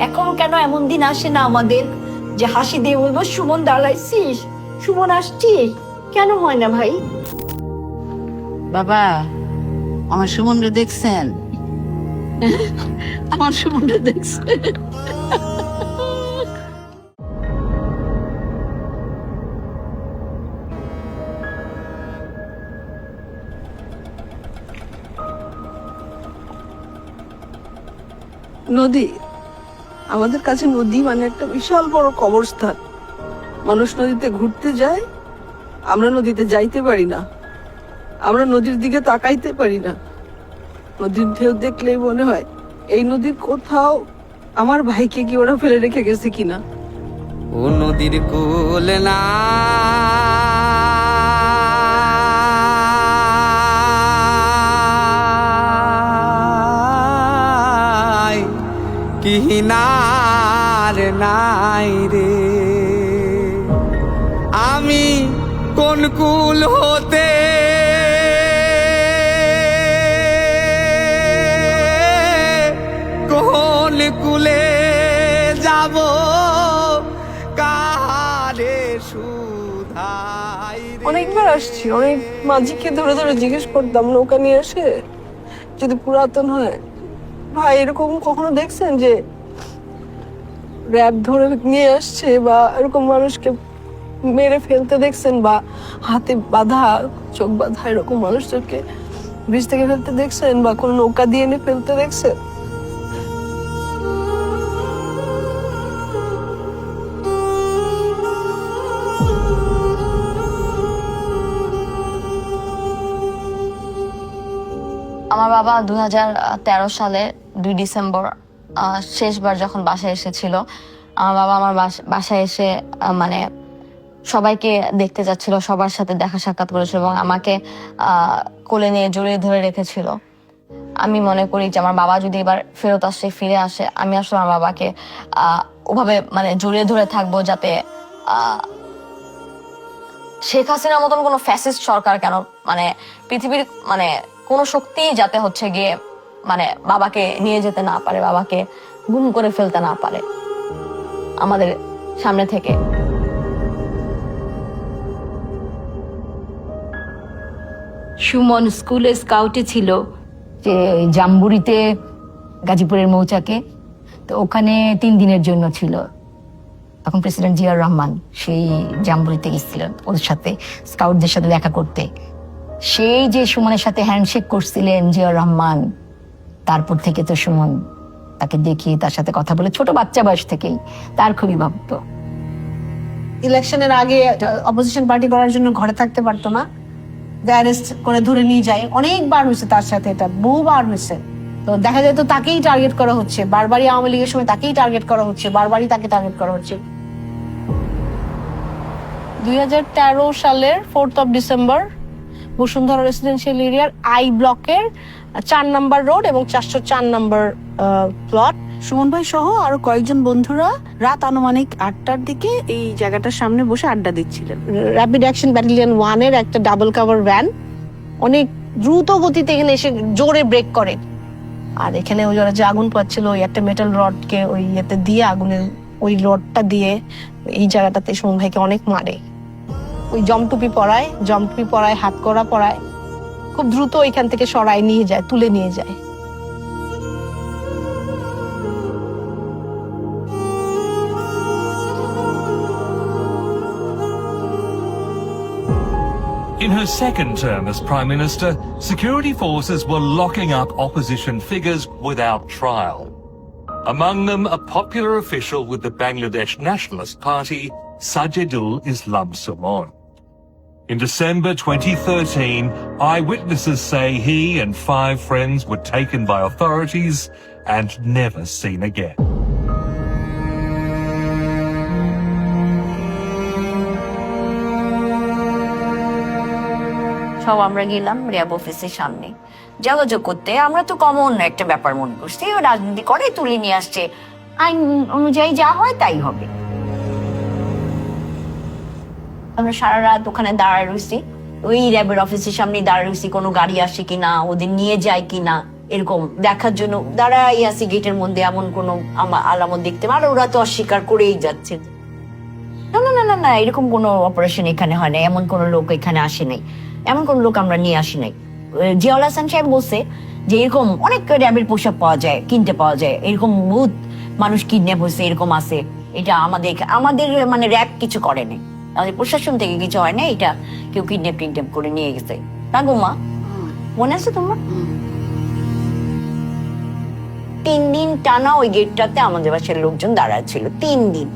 এখনও কেন এমন দিন আসে না আমাদের? যে হাসি দিয়ে বলব সুমন দাঁড়াইছিস? সুমন আসছিস? কেন হয় না ভাই? বাবা আমার সুমনরে দেখছেন? আমার সুমনরে দেখছেন। নদী আমাদের কাছে নদী মানে একটা বিশাল বড় কবরস্থান। মানুষ নদীতে ঘুরতে যায়, আমরা নদীতে যাইতে পারি না। আমরা নদীর দিকে তাকাইতে পারি না। নদীর ঢেউ দেখলেই মনে হয়, এই নদীর কোথাও আমার ভাইকে কি ওরা ফেলে রেখে গেছে কিনা? ও নদীর কোলে না কিনার নাই রে? আমি কোন কুল হতে কোন কুলে যাব? কারে সুধাই অনেকবার আসছি, অনেক মাঝিকে ধরে ধরে জিজ্ঞেস করতাম, নৌকা নিয়ে এসে? যদি পুরাতন হয় ভাই, এরকম কখনো দেখছেন যে র্যাব ধরে নিয়ে আসছে বা এরকম মানুষকে মেরে ফেলতে দেখছেন বা হাতে বাঁধা, চোখ বাঁধা এরকম মানুষদেরকে ব্রিজ থেকে ফেলতে দেখছেন বা কোনো নৌকা দিয়ে এনে ফেলতে দেখছেন? আমার বাবা দু সালে দুই ডিসেম্বর শেষবার যখন বাসায় এসেছিল, আমার বাবা আমার বাস- বাসায় এসে মানে সবাইকে দেখতে যাচ্ছিল, সবার সাথে দেখা সাক্ষাৎ করেছিল এবং আমাকে কোলে নিয়ে জড়িয়ে ধরে রেখেছিল। আমি মনে করি যে আমার বাবা যদি এবার ফেরত আসে, ফিরে আসে, আমি আসলে আমার বাবাকে ওভাবে মানে জড়িয়ে ধরে থাকব যাতে শেখ হাসিনার মতন কোনো ফ্যাসিস্ট সরকার কেন মানে পৃথিবীর মানে কোনো শক্তি যাতে হচ্ছে গিয়ে মানে বাবাকে নিয়ে যেতে না পারে, বাবাকে গুম করে ফেলতে না পারে আমাদের সামনে থেকে। সুমন স্কুলে স্কাউটে ছিল যে জাম্বুরিতে, গাজীপুরের মৌচাকে। তো ওখানে তিন দিনের জন্য ছিল। তখন প্রেসিডেন্ট জিয়াউর রহমান সেই জাম্বুরিতে গেছিলেন ওদের সাথে, স্কাউটদের সাথে দেখা করতে। সেই যে সুমনের সাথে হ্যান্ডশেক করছিলেন জিয়াউর রহমান তারপর থেকে তো সুমন তাকে দেখি তার সাথে কথা বলে ছোট বাচ্চা বয়স থেকেই তার খুবই ভাবতো ইলেকশনের আগে অপোজিশন পার্টি করার জন্য ঘরে থাকতে পারতো না। অ্যারেস্ট করে ধরে নিয়ে যায়। অনেকবার হয়েছে তার সাথে এটা বহুবার হয়েছে। তো দেখা যায় তো তাকেই টার্গেট করা হচ্ছে। বারবারই আওয়ামী লীগের সময় তাকেই টার্গেট করা হচ্ছে। বারবারই তাকে টার্গেট করা হচ্ছে। দুই হাজার তেরো সালের fourth of December Bashundhara residential এরিয়ার আই ব্লকের চার নাম্বার রোড এবং চারশো চার নাম্বার প্লট সুমন ভাই সহ আরও কয়েকজন বন্ধুরা রাত আনুমানিক আটটার দিকে এই জায়গাটার সামনে বসে আড্ডা দিচ্ছিলেন। র্যাপিড অ্যাকশন ব্যাটালিয়ন ওয়ানের একটা ডাবল কাভার ভ্যান অনেক দ্রুত গতিতে এখানে এসে জোরে ব্রেক করে। আর এখানে ওই ওরা যে আগুন পাচ্ছিল ওই একটা মেটাল রডকে ওই ইয়েতে দিয়ে আগুনের ওই রডটা দিয়ে এই জায়গাটাতে সুমন ভাইকে অনেক মারে। ওই জমটুপি পরায় জমটুপি পরায় হাত করা পরায় খুব দ্রুত ওইখান থেকে সরায় নিয়ে যায় তুলে নিয়ে যায় In her second term as Prime Minister, security forces were locking up opposition figures without trial. Among them, a popular official with the Bangladesh Nationalist Party, Sajidul Islam Sumon. In December 2013, eyewitnesses say he and five friends were taken by authorities and never seen again. সব আমরা গেলাম RAB অফিসের সামনে যোগাযোগ করতে আমরা তো common একটা ব্যাপার মনে করছি রাজনীতি করে তুলে নিয়ে আসছে আইন অনুযায়ী যা হয় তাই হবে আমরা সারা রাত ওখানে দাঁড়ায় রয়েছি ওই র্যাবের অফিসের সামনে দাঁড়ায় রয়েছি কোনো গাড়ি আসে কিনা, ওদের নিয়ে যায় কিনা, এরকম দেখার জন্য। দাঁড়াই আছি গেটের মধ্যে, এমন কোনো আলামত দেখতে। পারে ওরা তো অস্বীকার করেই যাচ্ছে। না না না না এরকম কোনো অপারেশন এখানে হয় না এমন কোনো লোক এখানে আসে নাই। এমন কোনো লোক আমরা নিয়ে আসি নাই। জিয়াউল হাসান সাহেব বলছে যে এরকম অনেক র্যাবের পোশাক পাওয়া যায়, কিনতে পাওয়া যায়। এরকম বহুত মানুষ কিডন্যাপ হয়েছে, এরকম আছে। এটা আমাদের আমাদের মানে র্যাব কিছু করে নাই। আমাদের প্রশাসন থেকে কিছু হয় না, এটা কেউ কিডন্যাপ টিডন্যাপ করে নিয়ে গেছে। না গো মা? মনে আছে তোমার? তিন দিন টানা ওই গেটটাতে আমাদের বাসার লোকজন দাঁড়ায় ছিল, তিন দিন।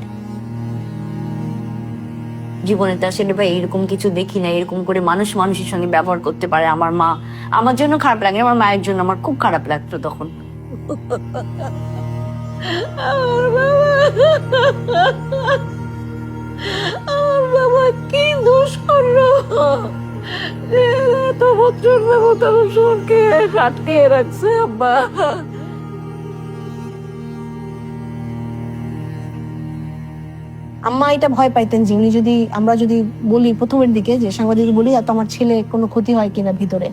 জীবনে তো আসলে ভাই এরকম কিছু দেখি না, এরকম করে মানুষ মানুষের সঙ্গে ব্যবহার করতে পারে আমার মা। আমার জন্য খারাপ লাগে, আমার মায়ের জন্য আমার খুব খারাপ লাগতো তখন। আমার বাবা। আমার বাবা, কি দোষ করল এত আমার আটকে রাখছে, আব্বা। আম্মা, এটা ভয় পাইতেন যে উনি যদি, আমরা যদি বলি প্রথমের দিকে, যে সাংবাদিক বলি আর তোমার ছেলে, কোনো ক্ষতি হয় কিনা ভিতরে?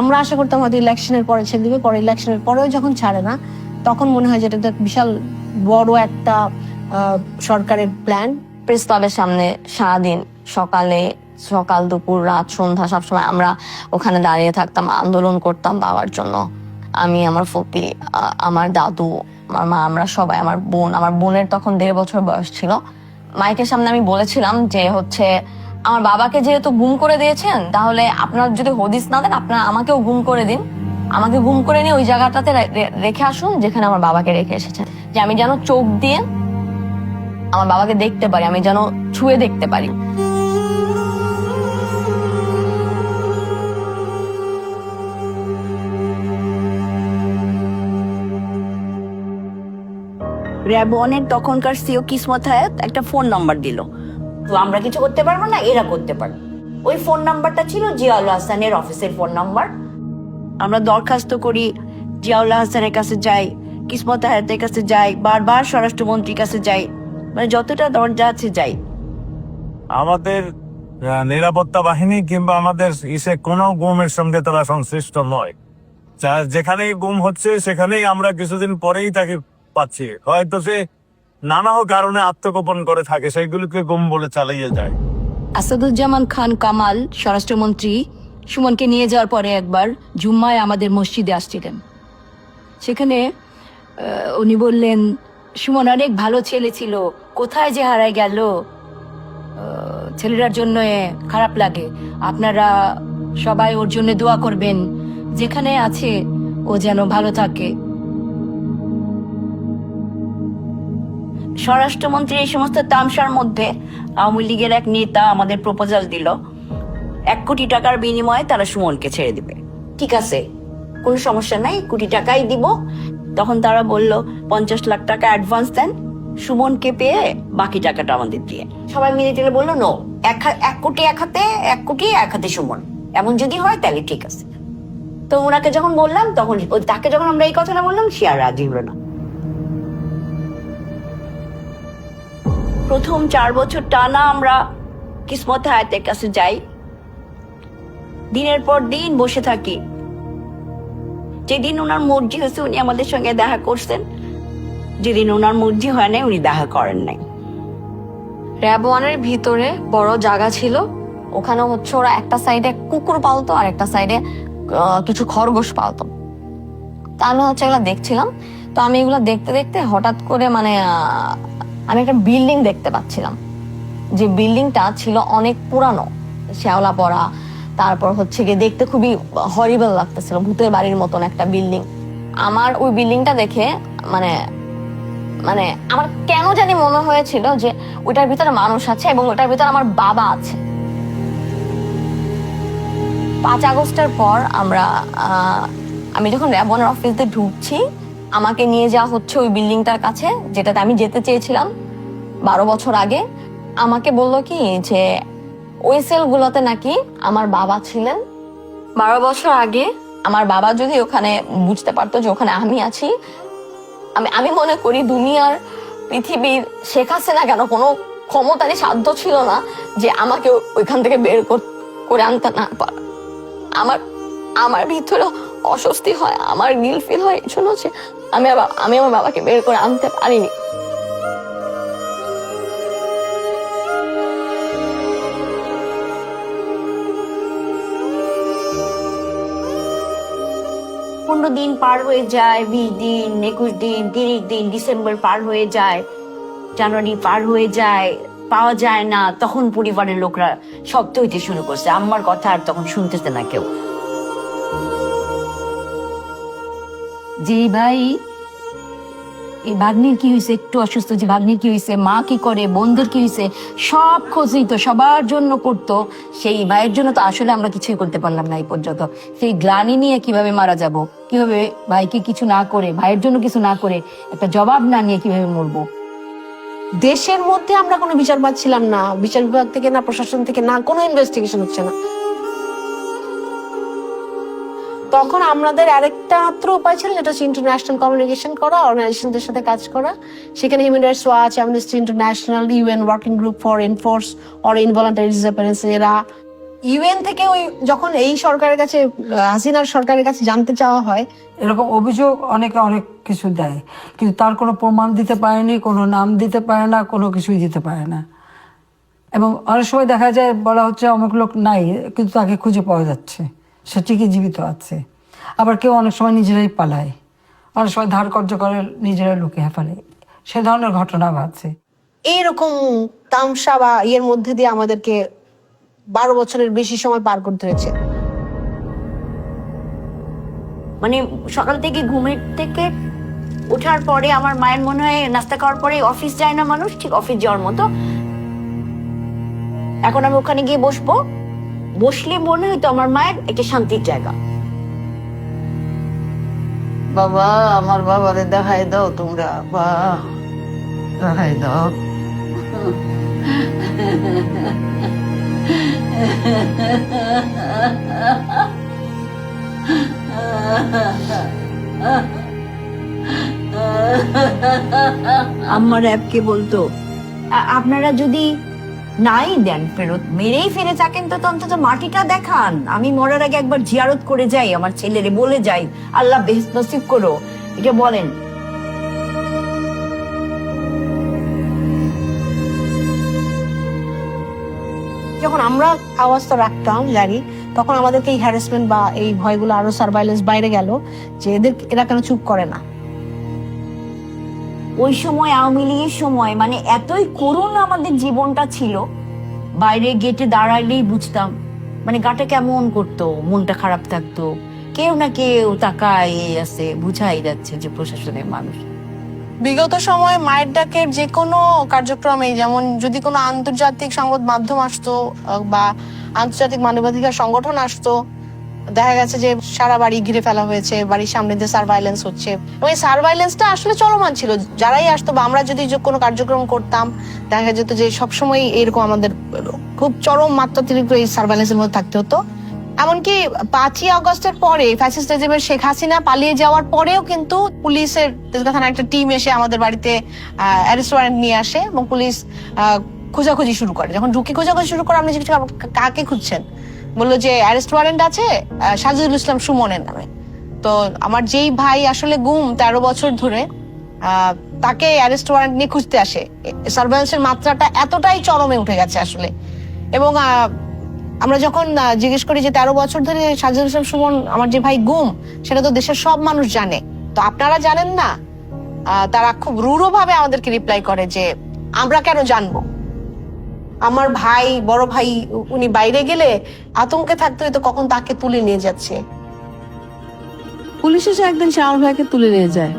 আমরা আশা করতাম হয়তো ইলেকশনের পরে ছেড়ে দিবে। পরে ইলেকশনের পরেও যখন ছাড়ে না, তখন মনে হয় যে এটা বিশাল বড় একটা সরকারের প্ল্যান প্রেস ক্লাবের সামনে সারাদিন, সকালে, সকাল, দুপুর, রাত, সন্ধ্যা, সবসময় আমরা ওখানে দাঁড়িয়ে থাকতাম, আন্দোলন করতাম বাবার জন্য। আমি, আমার ফুপি আমার দাদু, আমার মা, আমরা সবাই, আমার বোন, আমার বোনের তখন দেড় বছর বয়স ছিল। মাইকের সামনে আমি বলেছিলাম যে হচ্ছে, আমার বাবাকে যেহেতু গুম করে দিয়েছেন, তাহলে আপনার যদি হদিস না দেন, আপনারা আমাকেও গুম করে দিন। আমাকে গুম করে নিয়ে ওই জায়গাটাতে রেখে আসুন, যেখানে আমার বাবাকে রেখে এসেছেন। যে আমি যেন চোখ দিয়ে আমার বাবাকে দেখতে পারি, আমি যেন ছুঁয়ে দেখতে পারি। র্যাব ওয়ানের তখনকার সিও কিসমত হায়াত একটা ফোন নাম্বার দিল। তো আমরা কিছু করতে পারব না? এরা করতে পারবে। ওই ফোন নাম্বারটা ছিল জিয়াউল হাসানের অফিসের ফোন নাম্বার। আমরা দরখাস্ত করি, জিয়াউল হাসানের কাছে যাই, কিসমত হায়াতের কাছে যাই, বারবার স্বরাষ্ট্রমন্ত্রীর কাছে যাই। মানে যতটা দরজা আছে যাই। আমাদের নিরাপত্তা বাহিনী কিংবা আমাদের ইসে কোনো গুমের সঙ্গে তারা সংশ্লিষ্ট নয়। যা- যেখানেই গুম হচ্ছে সেখানেই আমরা কিছুদিন পরেই তাকে পাচ্ছি। হয়তো সে নানা কারণে আত্মগোপন করে থাকে সেগুলোকে গুম বলে চালিয়ে যায়। আসাদুজ্জামান খান কামাল স্বরাষ্ট্রমন্ত্রী সুমনকে নিয়ে যাওয়ার পরে একবার জুম্মায় আমাদের মসজিদে আসছিলেন। সেখানে উনি বললেন সুমন অনেক ভালো ছেলে ছিল। কোথায় যে হারায় গেল? ছেলেটার জন্য খারাপ লাগে। আপনারা সবাই ওর জন্য দোয়া করবেন। যেখানে আছে, ও যেন ভালো থাকে। স্বরাষ্ট্রমন্ত্রী এই সমস্ত তামসার মধ্যে আওয়ামী লীগের এক নেতা আমাদের প্রপোজাল দিল। এক কোটি টাকার বিনিময়ে তারা সুমনকে ছেড়ে দিবে। ঠিক আছে, কোনো সমস্যা নাই, কোটি টাকাই দিব। তখন তারা বলল, পঞ্চাশ লাখ টাকা অ্যাডভান্স দেন, সুমনকে পেয়ে বাকি টাকাটা আমাদের দিয়ে। সবাই মিলে টেলে বলল নো এক এক কোটি এক হাতে, এক কোটি এক হাতে সুমন। এমন যদি হয় তাহলে ঠিক আছে। তো ওনাকে যখন বললাম, তখন তাকে যখন আমরা এই কথাটা বললাম, সে আর রাজি হলো না। প্রথম চার বছর টানা আমরা কিসমত হায়াতের কাছে যাই। দিনের পর দিন বসে থাকি। যেদিন ওনার মর্জি হয়েছে উনি আমাদের সঙ্গে দেখা করছেন, যেদিন ওনার মর্জি হয় নাই, উনি দেখা করেন নাই। র্যাব ওয়ানের ভিতরে বড় জায়গা ছিল ওখানে হচ্ছে ওরা একটা সাইডে কুকুর পালতো আর একটা সাইডে কিছু খরগোশ পালতো। তা আমি হচ্ছে এগুলো দেখছিলাম, তো আমি এগুলো দেখতে দেখতে হঠাৎ করে মানে আমি একটা বিল্ডিং দেখতে পাচ্ছিলাম। যে বিল্ডিংটা ছিল অনেক পুরানো, শ্যাওলা পড়া তারপর হচ্ছে গিয়ে দেখতে খুবই হরিবল লাগতেছিল, ভূতের বাড়ির মতন একটা বিল্ডিং আমার ওই বিল্ডিংটা দেখে মানে মানে আমার কেন জানি মনে হয়েছিল যে ওইটার ভিতরে মানুষ আছে এবং ওইটার ভিতরে আমার বাবা আছে। পাঁচ আগস্টের পর আমরা আমি যখন র্যাবনের অফিসে ঢুকছি, আমাকে নিয়ে যাওয়া হচ্ছে ওই বিল্ডিংটার কাছে, যেটাতে আমি যেতে চেয়েছিলাম বারো বছর আগে। আমাকে বলল কি যে ওই সেলগুলোতে নাকি আমার বাবা ছিলেন। বারো বছর আগে? আমার বাবা যদি ওখানে বুঝতে পারতো যে ওখানে আমি আছি আমি আমি মনে করি দুনিয়ার পৃথিবীর শেখ হাসিনা কেন কোনো ক্ষমতারই সাধ্য ছিল না যে আমাকে ওইখান থেকে বের করে আনতে না পার আমার আমার ভিতরে অস্বস্তি হয় আমার গিল ফিল হয় এই জন্য হচ্ছে আমি আমি আমার বাবাকে বের করে আনতে পারিনি। পনেরো দিন পার হয়ে যায়, বিশ দিন, একুশ দিন, তিরিশ দিন, ডিসেম্বর পার হয়ে যায়, জানুয়ারি পার হয়ে যায়, পাওয়া যায় না, তখন পরিবারের লোকরা শব্দ হইতে শুরু করছে। আমার কথা আর তখন শুনতেছে না কেউ। জি ভাই এই ভাগ্নির কি হয়েছে একটু অসুস্থ যে ভাগ্নির কি হয়েছে মা কি করে? বন্ধুর কি হয়েছে সব খোঁজ নিত সবার জন্য করতো। সেই ভাইয়ের জন্য তো আসলে আমরা কিছুই করতে পারলাম না এই পর্যন্ত। সেই গ্লানি নিয়ে কীভাবে মারা যাব? কীভাবে ভাইকে কিছু না করে, ভাইয়ের জন্য কিছু না করে একটা জবাব না নিয়ে কীভাবে মরবো? দেশের মধ্যে আমরা কোনো বিচার পাচ্ছিলাম না। বিচার বিভাগ থেকে না, প্রশাসন থেকে না, কোনো ইনভেস্টিগেশন হচ্ছে না। তখন আমাদের আরেকটা মাত্র উপায় ছিল, যেটা হচ্ছে ইন্টারন্যাশনাল কমিউনিকেশন করা অর্গানাইজেশনদের সাথে কাজ করা। সেখানে human rights watch amnesty international UN working group for enforce or involuntary disappearance এরা। ইউএন থেকে ওই যখন এই সরকারের কাছে হাসিনার সরকারের কাছে জানতে চাওয়া হয়, এরকম অভিযোগ অনেকে অনেক কিছু দেয়। কিন্তু তার কোনো প্রমাণ দিতে পারেনি, কোনো নাম দিতে পারে না, কোনো কিছুই দিতে পারে না। এবং অনেক সময় দেখা যায় বলা হচ্ছে অমুক লোক নাই, কিন্তু তাকে খুঁজে পাওয়া যাচ্ছে। সে ঠিকই জীবিত আছে। আবার কেউ অনেক সময় নিজেরাই পালায়। অনেক সময় ধার কর্য করে নিজেরাই লুকিয়ে ফেলে সে ধরনের ঘটনা আছে। এইরকম তামসা বা ইয়ের মধ্যে দিয়ে আমাদেরকে বারো বছরের বেশি সময় পার করতে হয়েছে। মানে সকাল থেকে ঘুমের থেকে ওঠার পরে আমার মায়ের মনে হয় নাস্তা খাওয়ার পরে অফিস যায় না মানুষ ঠিক অফিস যাওয়ার মতো। এখন আমি ওখানে গিয়ে বসবো। বসলে মনে হয়তো আমার মায়ের একটা শান্তির জায়গা। বাবা আমার বাবারে দেখাই দাও তোমরা। বা দেখাই দাও। আম্মা র্যাবকে বলতো "আ- আপনারা যদি নাই, দেন ফেরত মেরেই ফেলে থাকেন তো অন্তত মাটিটা দেখান। আমি মরার আগে একবার জিয়ারত করে যাই, আমার ছেলেরে বলে যাই। আল্লাহ বেহেস নসিব করো। এটা বলেন। যখন আমরা আওয়াজটা রাখতাম জানি, তখন আমাদেরকে এই হ্যারাসমেন্ট বা এই ভয়গুলো আরও সার্ভাইলেন্স বাইরে গেল যে এদের, এরা কেন চুপ করে না? ওই সময় আওয়ামী লীগের সময় মানে এতই করুণ আমাদের জীবনটা ছিল, বাইরে গেটে দাঁড়াইলেই বুঝতাম মানে গাটা কেমন করতো, মনটা খারাপ থাকতো, কেউ না কেউ তাকায় আছে, বুঝাই যাচ্ছে যে প্রশাসনের মানুষ। বিগত সময়ে মায়ের ডাকের যে কোনো কার্যক্রমে যেমন যদি কোনো আন্তর্জাতিক সংবাদ মাধ্যম আসতো, বা আন্তর্জাতিক মানবাধিকার সংগঠন আসতো দেখা গেছে যে সারা বাড়ি ঘিরে ফেলা হয়েছে, বাড়ির সামনে দিয়ে সার্ভাইলেন্স হচ্ছে। এবং এই সার্ভাইলেন্সটা আসলে চলমান ছিল। যারাই আসতো বা আমরা যদি কোনো কার্যক্রম করতাম, দেখা যেত যে সবসময় এরকম আমাদের খুব চরম মাত্রাতিরিক্ত এই সার্ভাইলেন্সের মধ্যে থাকতে হতো। এমনকি পাঁচই আগস্টের পরে ফ্যাসিস্ট রেজিমের শেখ হাসিনা পালিয়ে যাওয়ার পরেও কিন্তু পুলিশের তেজগাঁ একটা টিম এসে আমাদের বাড়িতে অ্যারেস্ট ওয়ারেন্ট নিয়ে আসে এবং পুলিশ খোঁজাখুঁজি শুরু করে। যখন ঢুকে খোঁজাখুঁজি শুরু করে, আপনি কাকে খুঁজছেন? বলল যে অ্যারেস্ট ওয়ারেন্ট আছে সাজিদুল ইসলাম সুমনের নামে। তো আমার যেই ভাই আসলে গুম তেরো বছর ধরে তাকে অ্যারেস্ট ওয়ারেন্ট নিয়ে খুঁজতে আসে। সার্ভেলেন্সের মাত্রাটা এতটাই চরমে উঠে গেছে আসলে। এবং আমরা যখন জিজ্ঞেস করি যে, তেরো বছর ধরে সাজিদুল ইসলাম সুমন আমার যে ভাই গুম, সেটা তো দেশের সব মানুষ জানে। তো আপনারা জানেন না? তারা খুব রূঢ় ভাবে আমাদেরকে রিপ্লাই করে যে, আমরা কেন জানব? আমার ভাই, বড় ভাই, উনি বাইরে গেলে আতঙ্কে থাকতে হয়তো কখন তাকে তুলে নিয়ে যাচ্ছে। পুলিশ এসে একদিন আমার ভাইকে তুলে নিয়ে যায়।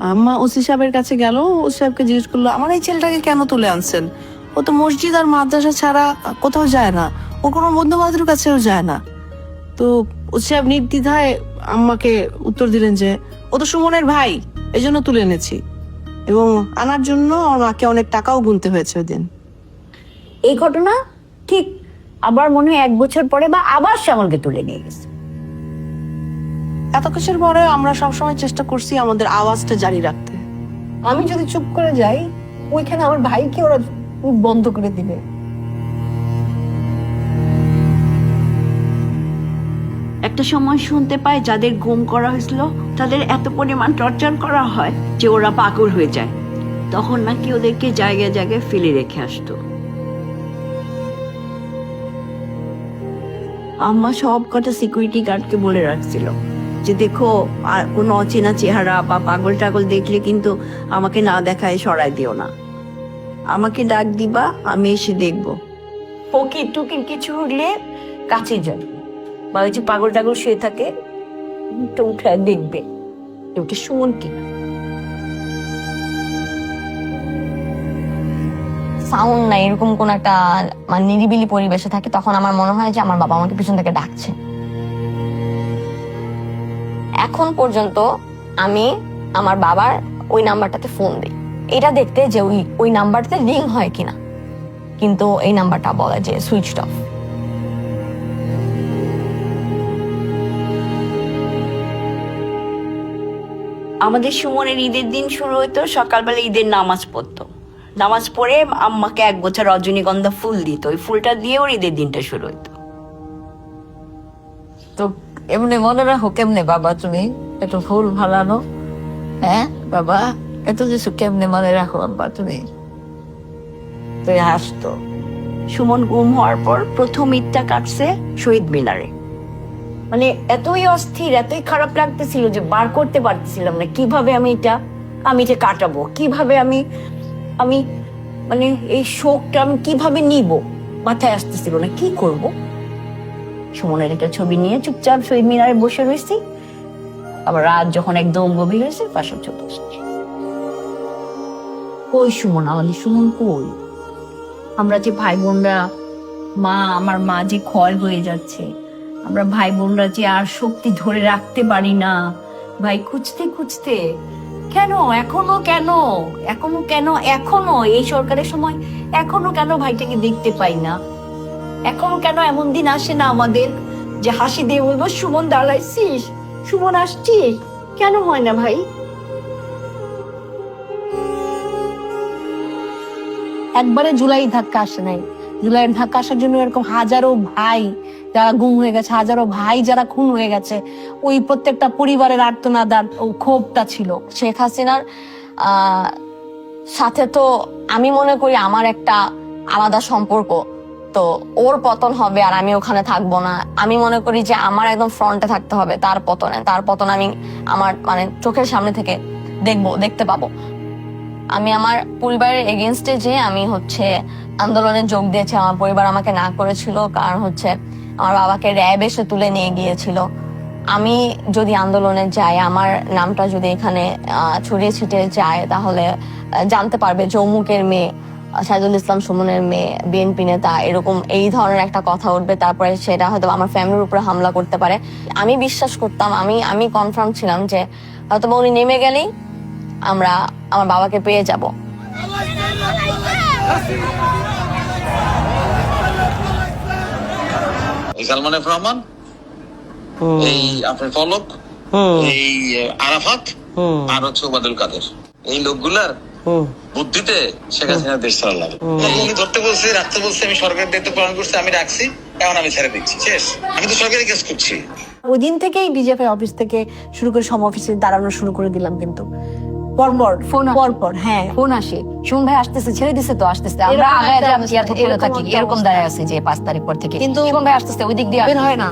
আম্মা ওসি সাহেবের কাছে গেল, ওসি সাহেবকে জিজ্ঞেস করল, আমার এই ছেলেটাকে কেন তুলে আনছেন? ও তো মসজিদ আর মাদ্রাসা ছাড়া কোথাও যায় না। ও কোনো বন্ধু বান্ধবের কাছেও যায় না। তো ওসি সাহেব নির্দ্বিধায় আম্মাকে উত্তর দিলেন যে, ও তো সুমনের ভাই এই জন্য তুলে এনেছি। এবং আনার জন্য আমার মাকে অনেক টাকাও গুনতে হয়েছে ওই দিন। এই ঘটনা ঠিক আবার মনে হয় এক বছর পরে বা আবার শ্যামলকে তুলে নিয়ে গেছে। এত কিছুর পরে আমরা সবসময় চেষ্টা করছি আমাদের আওয়াজটা জারি রাখতে। আমি যদি চুপ করে যাই ওইখানে আমার ভাইকে ওরা বন্ধ করে দিবে। একটা সময় শুনতে পাই যাদের গুম করা হয়েছিল তাদের এত পরিমাণ টর্চার করা হয় যে ওরা পাগল হয়ে যায়। তখন নাকি ওদেরকে জায়গায় জায়গায় ফেলে রেখে আসতো। আম্মা সব কটা সিকিউরিটি গার্ডকে বলে রাখছিল যে দেখো, আর কোনো অচেনা চেহারা বা পাগল টাগল দেখলে কিন্তু আমাকে না দেখায় সরাই দিও না। আমাকে ডাক দিবা, আমি এসে দেখব। ফকির টুকির কিছু হলে কাছে যায় বা ওই যে পাগল টাগল শুয়ে থাকে, তো উঠে দেখবে। ওটা সুমন কিনা? সাউন্ড নাই, এরকম কোন একটা মানে নিরিবিলি পরিবেশে থাকে, তখন আমার মনে হয় যে আমার বাবা আমাকে পিছন থেকে ডাকছে। এখন পর্যন্ত আমি আমার বাবার ওই নাম্বারটাতে ফোন দিই। এটা দেখতে যে ওই ওই নাম্বারটাতে রিং হয় কিনা। কিন্তু এই নাম্বারটা বলে যে সুইচ অফ আমাদের সুমনের ঈদের দিন শুরু হতো সকালবেলা ঈদের নামাজ পড়তো। নামাজ পড়ে আম্মাকে এক বছর রজনীগন্ধা ফুল দিত। ওই ফুলটা দিয়ে ওর ঈদের দিনটা শুরু হতো তো এমনি মনে রাখো কেমনে বাবা তুমি? একটু ফুল ভালানো হ্যাঁ বাবা? এত কিছু কেমনে মনে রাখো বাবা তুমি? তুই হাসতো। সুমন গুম হওয়ার পর প্রথম ঈদটা কাটছে শহীদ মিনারে। মানে এতই অস্থির এতই খারাপ লাগতেছিল যে বার করতে পারতেছিলাম না। কীভাবে আমি এটা আমি এটা কাটাবো? কীভাবে আমি আমি মানে এই শোকটা আমি কীভাবে নিব? মাথায় আসতেছিল না, কি করব? সুমনের একটা ছবি নিয়ে চুপচাপ শহীদ মিনারে বসে রয়েছি। আবার রাত যখন একদম গভীর হয়েছে পাশে চলে এসেছি কই সুমন? আমাদের সুমন কই? আমরা যে ভাই বোনরা মা, আমার মা যে ক্ষয় হয়ে যাচ্ছে, আমরা ভাই বোনরা যে আর শক্তি ধরে রাখতে পারি না, ভাই খুঁজতে খুঁজতে কেন? এখনও কেন? এখনও কেন? এখনও? এই সরকারের সময় এখনও কেন ভাইটাকে দেখতে পাই না? এখনও কেন এমন দিন আসে না আমাদের? যে হাসি দিয়ে বলব, সুমন দাঁড়াইছিস সুমন, আসছিস? কেন হয় না ভাই? একবারে জুলাই ধাক্কা আসে নাই। জুলাইয়ের ধাক্কা আসার জন্য এরকম হাজারো ভাই যারা গুম হয়ে গেছে, হাজারো ভাই যারা খুন হয়ে গেছে, ওই প্রত্যেকটা পরিবারের আর্তনাদার ও ক্ষোভটা ছিল। শেখ হাসিনার সাথে তো আমি মনে করি আমার একটা আলাদা সম্পর্ক। তো ওর পতন হবে আর আমি ওখানে থাকব না। আমি মনে করি যে আমার একদম ফ্রন্টে থাকতে হবে, তার পতনে। তার পতন আমি আমার মানে চোখের সামনে থেকে দেখব, দেখতে পাবো। আমি আমার পরিবারের এগেনস্টে যে আমি হচ্ছে আন্দোলনে যোগ দিয়েছি, আমার পরিবার আমাকে না করেছিল, কারণ হচ্ছে আমার বাবাকে র্যাব এসে তুলে নিয়ে গিয়েছিল। আমি যদি আন্দোলনে যাই, আমার নামটা যদি এখানে ছড়িয়ে ছিটিয়ে যায়, তাহলে জানতে পারবে যৌমুকের মেয়ে, সাইদুল ইসলাম সুমনের মেয়ে, বিএনপি নেতা, এরকম এই ধরনের একটা কথা উঠবে। তারপরে সেটা হয়তো আমার ফ্যামিলির উপরে হামলা করতে পারে। আমি বিশ্বাস করতাম, আমি আমি কনফার্ম ছিলাম যে হয়তো উনি নেমে গেলেই আমরা আমার বাবাকে পেয়ে যাব। এই সালমান এফ রহমান এই আপনার পলক এই আরাফাত আর হচ্ছে ওবায়দুল কাদের। এই লোকগুলার বুদ্ধিতে শেখ হাসিনা দেশ ধরতে বলছে রাখতে বলছে আমি সরকারের দায়িত্ব পালন করছি আমি রাখছি এখন আমি ছেড়ে দিচ্ছি শেষ। আমি তো সরকারি কেস করছি। ওই দিন থেকেই ডিজিএফ অফিস থেকে শুরু করে সম অফিসে দাঁড়ানো শুরু করে দিলাম কিন্তু। পরপর ফোন। পরপর হ্যাঁ। ফোন আসে। সুমন ভাই আসতেছে ছেড়ে দিছে তো আসতেছে। আমরা আগায় থাকি এরকম দাঁড়ায় আছে যে পাঁচ তারিখ পর থেকে। কিন্তু ভাই আসতেছে ওই দিক দিয়ে বের হয় না।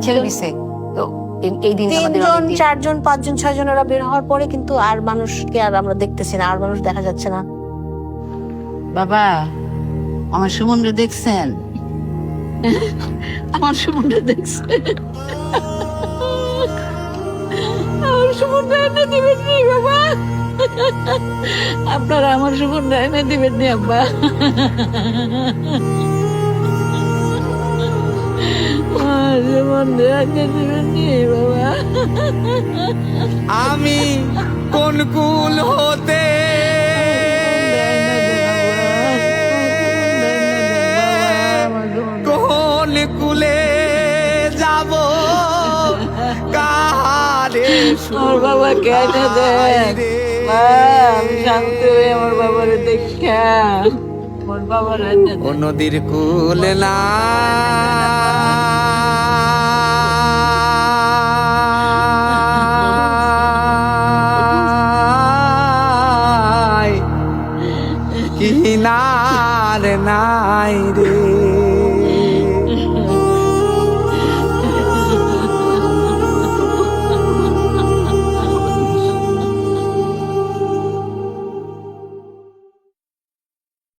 ছেড়ে দিছে। তো এই- এই দিন তিনজন চারজন পাঁচজন ছয়জন ওরা বের হওয়ার পরে কিন্তু আর মানুষকে আর আমরা দেখতেছি না আর মানুষ দেখা যাচ্ছে না। বাবা আমার সুমনরে দেখছেন? আমার সুমনরে দেখছেন আমার সুমনরে এনে দিবেন বাবা। আপনারা আমার এনে দিবেন নি আব্বা। দিবেন নি বাবা। আমি কোন কুল হতে কোন কুলে ওর বাবা কেন দেয় মা আমি শান্ত হয়ে আমার বাবার দেখা। আমার নদীর কুল না। কিনার নাই রে।